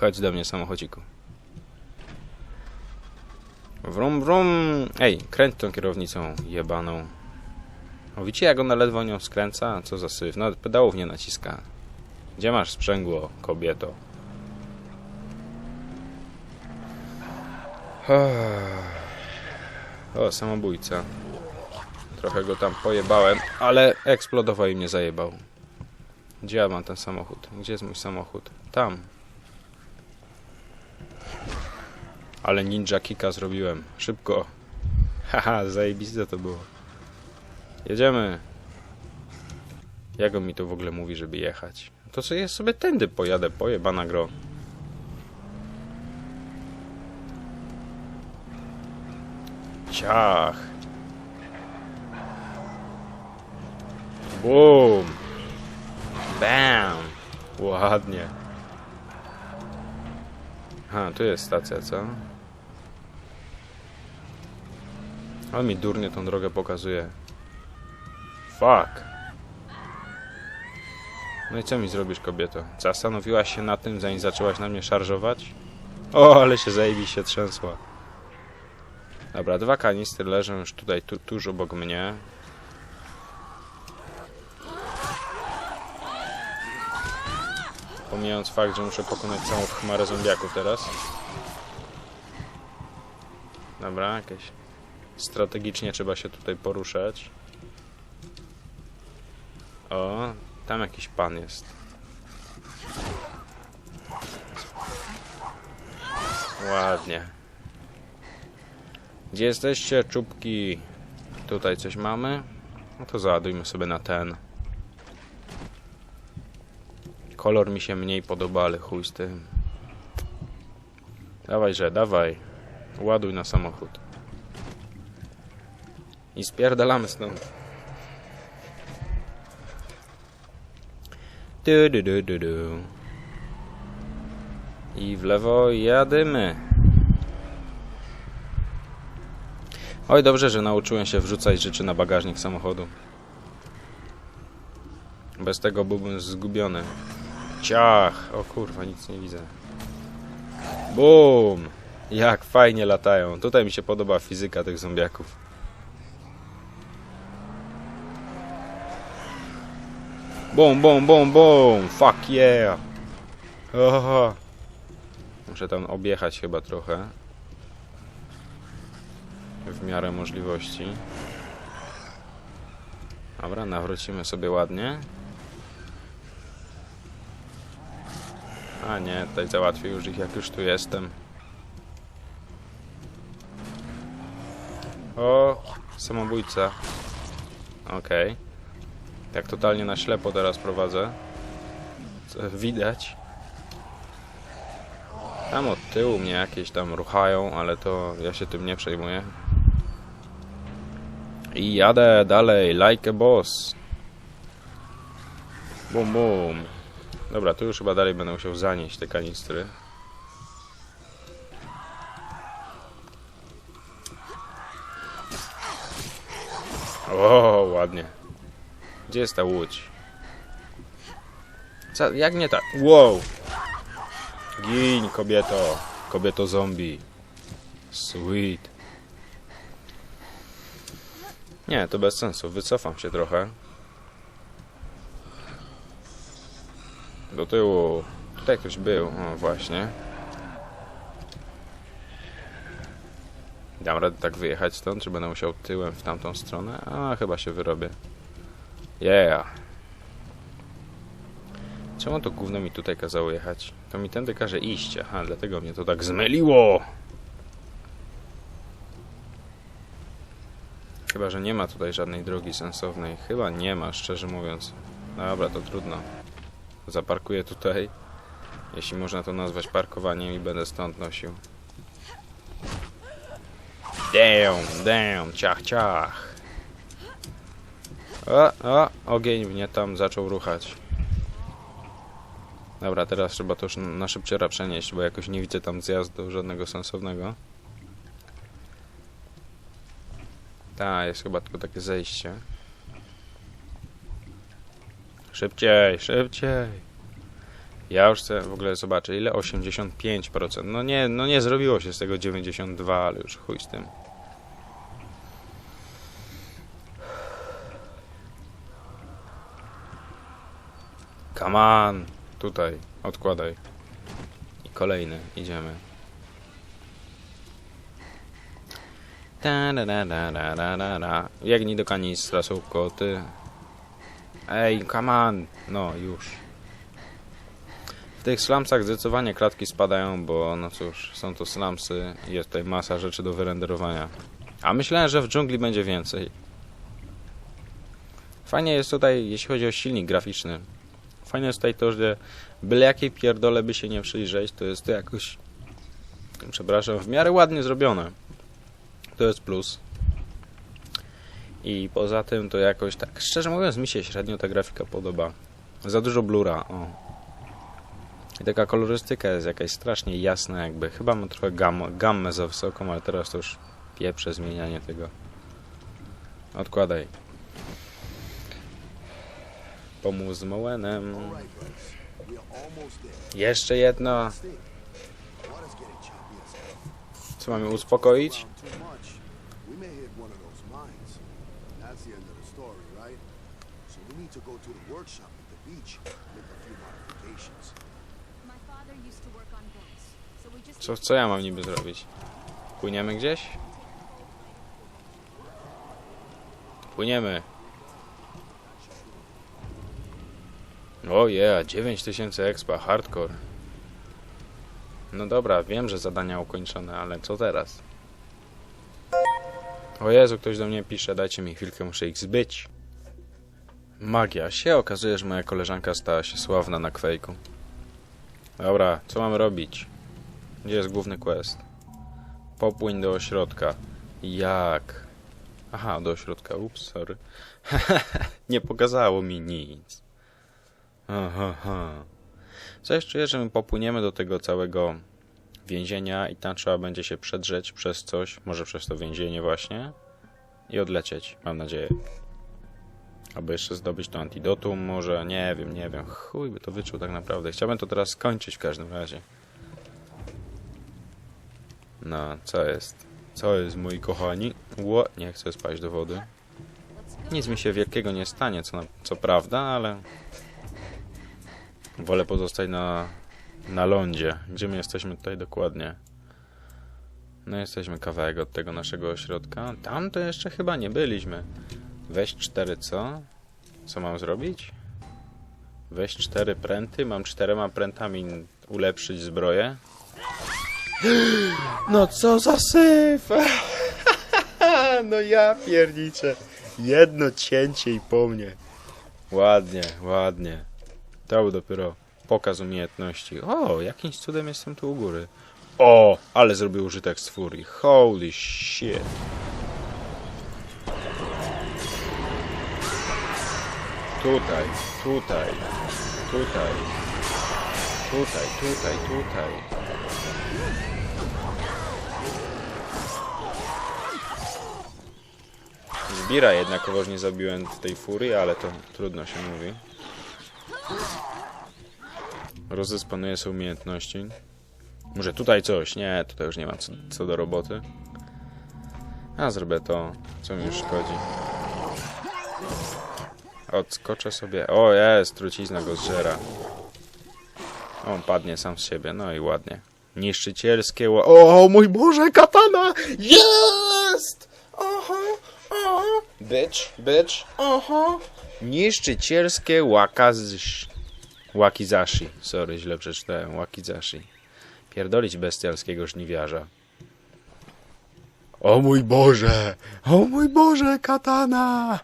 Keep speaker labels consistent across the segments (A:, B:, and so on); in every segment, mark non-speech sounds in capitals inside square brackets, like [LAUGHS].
A: Chodź do mnie, samochodziku. Wrum, wrum. Ej, kręć tą kierownicą jebaną. O, widzicie jak ona ledwo nią skręca? Co za syf. Nawet pedałów nie naciska. Gdzie masz sprzęgło, kobieto? O, samobójca. Trochę go tam pojebałem, ale eksplodował i mnie zajebał. Gdzie ja mam ten samochód? Gdzie jest mój samochód? Tam. Ale ninja kika zrobiłem. Szybko. Haha, zajebiste to było. Jedziemy. Jak on mi to w ogóle mówi, żeby jechać? To co ja sobie tędy pojadę, pojebana gro. Ciach. Boom. Bam. Ładnie. Ha, tu jest stacja, co? On mi durnie tą drogę pokazuje. Fuck. No i co mi zrobisz, kobieto? Zastanowiłaś się na tym, zanim zaczęłaś na mnie szarżować? O, ale się zajebiście trzęsła. Dobra, dwa kanistry leżą już tutaj tu, tuż obok mnie. Pomijając fakt, że muszę pokonać całą chmarę zombiaków teraz. Dobra, jakieś... Strategicznie trzeba się tutaj poruszać. O, tam jakiś pan jest. Ładnie. Gdzie jesteście, czubki? Tutaj coś mamy? No to załadujmy sobie na ten. Kolor mi się mniej podoba, ale chuj z tym. Dawaj, że, dawaj. Ładuj na samochód. I spierdalamy stąd. Du, du, du, du, du. I w lewo jadymy. Oj, dobrze, że nauczyłem się wrzucać rzeczy na bagażnik samochodu. Bez tego byłbym zgubiony. Ciach! O kurwa, nic nie widzę. Bum! Jak fajnie latają. Tutaj mi się podoba fizyka tych zombiaków. Bum, bum, bum, bum! Fuck yeah! Oho. Muszę tam objechać chyba trochę. W miarę możliwości. Dobra, nawrócimy sobie ładnie. A nie, tutaj załatwię już ich, jak już tu jestem. O, samobójca. Okej. Tak totalnie na ślepo teraz prowadzę. Co widać. Tam od tyłu mnie jakieś tam ruchają, ale to ja się tym nie przejmuję. I jadę dalej, like a boss. Bum bum. Dobra, tu już chyba dalej będę musiał zanieść te kanistry. O, ładnie. Gdzie jest ta łódź? Co, jak nie tak? Wow! Gin, kobieto. Kobieto zombie. Sweet. Nie, to bez sensu. Wycofam się trochę. Do tyłu. Tutaj ktoś był. O, właśnie. Dam radę tak wyjechać stąd, czy będę musiał tyłem w tamtą stronę? A, chyba się wyrobię. Yeah. Czemu to gówno mi tutaj kazało jechać? To mi tędy każe iść. Aha, dlatego mnie to tak zmyliło. Chyba, że nie ma tutaj żadnej drogi sensownej. Chyba nie ma, szczerze mówiąc. Dobra, to trudno. Zaparkuję tutaj. Jeśli można to nazwać parkowaniem i będę stąd nosił. Damn, damn, ciach, ciach. O, o, ogień mnie tam zaczął ruchać. Dobra, teraz trzeba to już na szybciera przenieść, bo jakoś nie widzę tam zjazdu żadnego sensownego. Ta, jest chyba tylko takie zejście. Szybciej, szybciej. Ja już chcę w ogóle zobaczyć, ile? 85%. No nie, no nie zrobiło się z tego 92, ale już chuj z tym. Come on! Tutaj, odkładaj. I kolejny, idziemy. Ta da da da da da da. Biegnij do kanistra, są koty. Ej, come on! No, już. W tych slumsach zdecydowanie klatki spadają, bo no cóż, są to slumsy i jest tutaj masa rzeczy do wyrenderowania. A myślałem, że w dżungli będzie więcej. Fajnie jest tutaj, jeśli chodzi o silnik graficzny. Fajne jest tutaj to, że byle jakiej pierdole by się nie przyjrzeć, to jest to jakoś, przepraszam, w miarę ładnie zrobione. To jest plus. I poza tym to jakoś tak, szczerze mówiąc, mi się średnio ta grafika podoba. Za dużo blura, o. I taka kolorystyka jest jakaś strasznie jasna jakby. Chyba mam trochę gam gammę za wysoką, ale teraz to już pieprze zmienianie tego. Odkładaj. Pomóż z Moenem. Jeszcze jedno. Co mamy uspokoić?
B: That's the end of the story, right? So we need to go to the workshop at the beach, make a few modifications.
C: My father used to work on boats, so we just
A: Co, co ja mam niby zrobić? Płyniemy gdzieś? Płyniemy. O yeah, 9000 expa, hardcore. No dobra, wiem, że zadania ukończone, ale co teraz? O Jezu, ktoś do mnie pisze, dajcie mi chwilkę, muszę ich zbyć. Magia. Się okazuje, że moja koleżanka stała się sławna na kwejku. Dobra, co mam robić? Gdzie jest główny quest? Popłyń do ośrodka. Jak? Aha, do ośrodka. Ups, sorry. [LAUGHS] Nie pokazało mi nic. Aha, aha. Coś czuję, że my popłyniemy do tego całego więzienia i tam trzeba będzie się przedrzeć przez coś, może przez to więzienie właśnie i odlecieć, mam nadzieję. Albo jeszcze zdobyć to antidotum, może, nie wiem, nie wiem. Chuj by to wyczuł tak naprawdę. Chciałbym to teraz skończyć w każdym razie. No, co jest? Co jest, moi kochani? Ło, nie chcę spaść do wody. Nic mi się wielkiego nie stanie, co, na, co prawda, ale wolę pozostać na, na lądzie. Gdzie my jesteśmy tutaj dokładnie? No jesteśmy kawałek od tego naszego ośrodka. Tam to jeszcze chyba nie byliśmy. Weź cztery co? Co mam zrobić? Weź cztery pręty. Mam czterema prętami ulepszyć zbroję. [GASPS] No co za syf! [LAUGHS] No ja pierniczę. Jedno cięcie i po mnie. Ładnie, ładnie. To był dopiero pokaz umiejętności. O, jakimś cudem jestem tu u góry. O, ale zrobił użytek z furii. Holy shit. Tutaj, tutaj, tutaj, tutaj, tutaj, tutaj. Zbira jednak kogoś nie zabiłem tej furii, ale to trudno się mówi. Rozespanuję sobie umiejętności. Może tutaj coś? Nie, tutaj już nie ma co, co do roboty. A zrobię to, co mi już szkodzi. Odskoczę sobie. O, jest, trucizna go zżera. On padnie sam z siebie, no i ładnie. Niszczycielskie ła... O mój Boże, katana! Jest! Aha, aha. Bitch, bitch, aha. Niszczycielskie wakazish. Wakizashi. Sorry, źle przeczytałem. Wakizashi. Pierdolić bestialskiego żniwiarza. O mój Boże! O mój Boże, katana! [LAUGHS]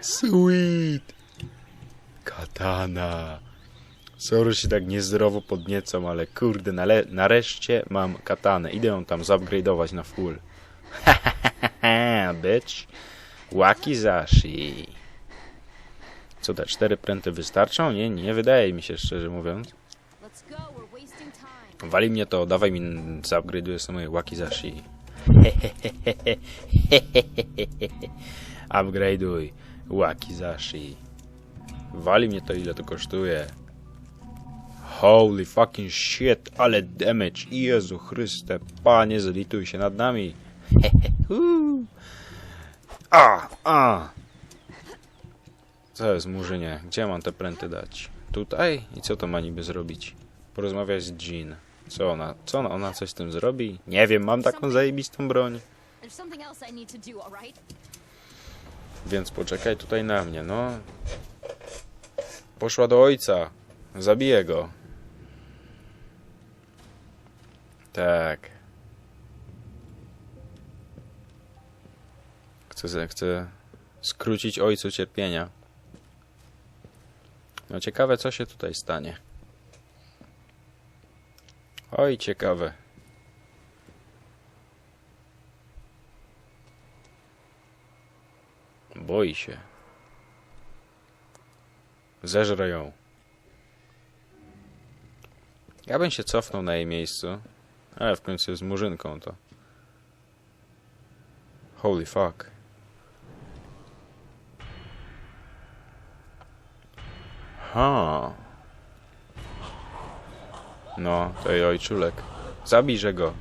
A: Sweet! Katana. Sorry, się tak niezdrowo podniecam, ale kurde, nale- nareszcie mam katanę. Idę ją tam zupgrade'ować na full. [LAUGHS] bitch. Wakizashi. Co te cztery pręty wystarczą? Nie, nie wydaje mi się, szczerze mówiąc. Wali mnie to, dawaj mi, zupgrade'uję sobie moje Wakizashi. Upgrade'uj Wakizashi. Wali mnie to ile to kosztuje. Holy fucking shit, ale damage. Jezu Chryste, Panie, zlituj się nad nami. [LAUGHS] A, a. Co jest, Murzynie? Gdzie mam te pręty dać? Tutaj? I co to ma niby zrobić? Porozmawiać z Jean. Co ona, co ona, ona coś z tym zrobi? Nie wiem, mam taką zajebistą broń. Więc poczekaj tutaj na mnie, no. Poszła do ojca. Zabiję go. Tak. Chcę, chcę skrócić ojcu cierpienia. No ciekawe, co się tutaj stanie. Oj, ciekawe. Boi się. Zeżrę ją. Ja bym się cofnął na jej miejscu. Ale w końcu jest murzynką to. Holy fuck. Ha. No, to jej ojczulek. Zabijże go.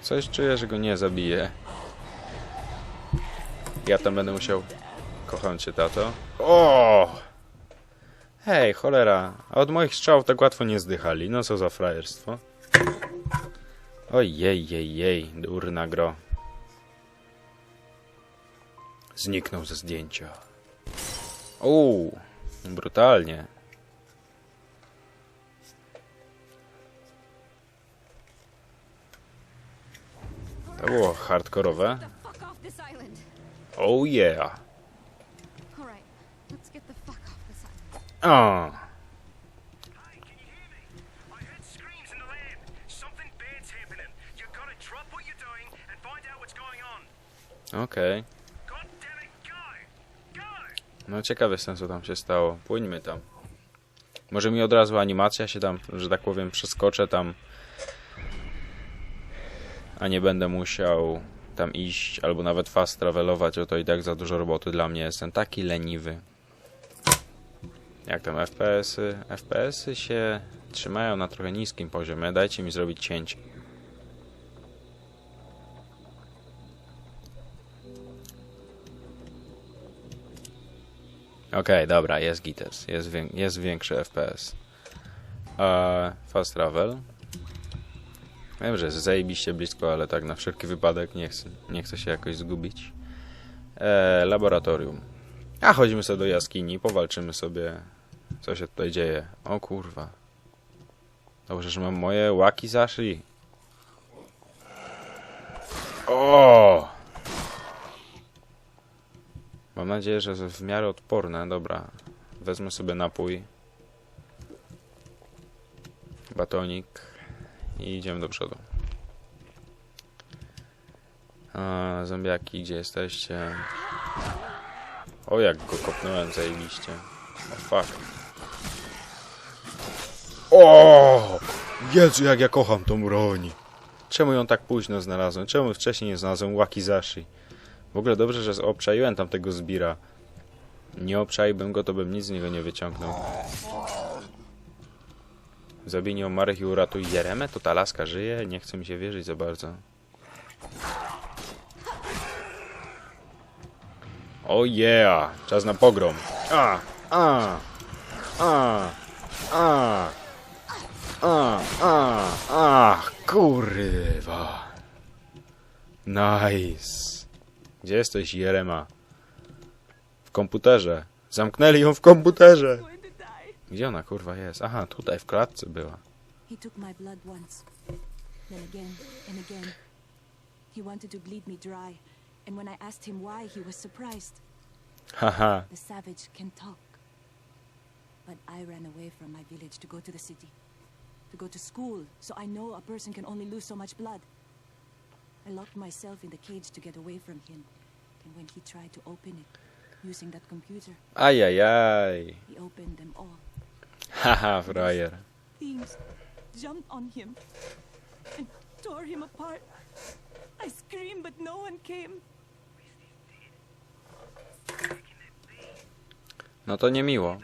A: Coś czuję, że go nie zabije. Ja tam będę musiał... Kocham cię, tato. O! Hej, cholera. A od moich strzałów tak łatwo nie zdychali. No co za frajerstwo. Ojej, jej, jej, durna gro. Zniknął ze zdjęcia. Uuu, brutalnie. To było hardkorowe. Oh yeah.
D: On.
A: Okej.
D: God damn it, go! Go!
A: No ciekawe jestem, co tam się stało. Płyńmy tam. Może mi od razu animacja się tam, że tak powiem, przeskoczę tam. A nie będę musiał tam iść, albo nawet fast travelować, o to i tak za dużo roboty dla mnie. Jestem taki leniwy. Jak tam FPS-y? FPS-y się trzymają na trochę niskim poziomie. Dajcie mi zrobić cięcie. Okej, dobra, jest gites. Jest, wię- jest większy FPS. E, fast travel. Wiem, że jest zajebiście blisko, ale tak na wszelki wypadek nie chcę, nie chcę się jakoś zgubić. E, laboratorium. A chodzimy sobie do jaskini, powalczymy sobie. Co się tutaj dzieje? O kurwa. Dobrze, że mam moje łaki zaszli. O! Mam nadzieję, że w miarę odporne. Dobra. Wezmę sobie napój. Batonik. I idziemy do przodu. A, zombiaki, gdzie jesteście? O, jak go kopnąłem zajebiście. O, fuck. O! Jezu, jak ja kocham tą broń. Czemu ją tak późno znalazłem? Czemu wcześniej nie znalazłem Wakizashi? W ogóle dobrze, że obczaiłem tamtego zbira. Nie obczaiłbym go, to bym nic z niego nie wyciągnął. Zabij nieumarłych i uratuj Jeremę? To ta laska żyje? Nie chce mi się wierzyć za bardzo. O yeah! Czas na pogrom. A! A! A! A! A! A! A! Kurwa! Nice! Gdzie jesteś, Jerema? W komputerze. Zamknęli ją w komputerze. Gdzie ona kurwa jest? Aha, tutaj w klatce była.
E: He took my blood once, then again and again. He wanted to bleed me dry, and when I asked him why, he was surprised.
A: Haha.
E: The savage can talk. But I ran away from my village to go to the city, to go to school, so I know a person can only lose so much blood. I locked myself in the cage to get away from him, and when he tried to open it, using that computer,
A: Ajajaj.
E: he opened them all. [LAUGHS]
A: Haha, frajer.
E: Thieves jumped on him and tore him apart. I screamed, but no one came.
A: No to niemiło.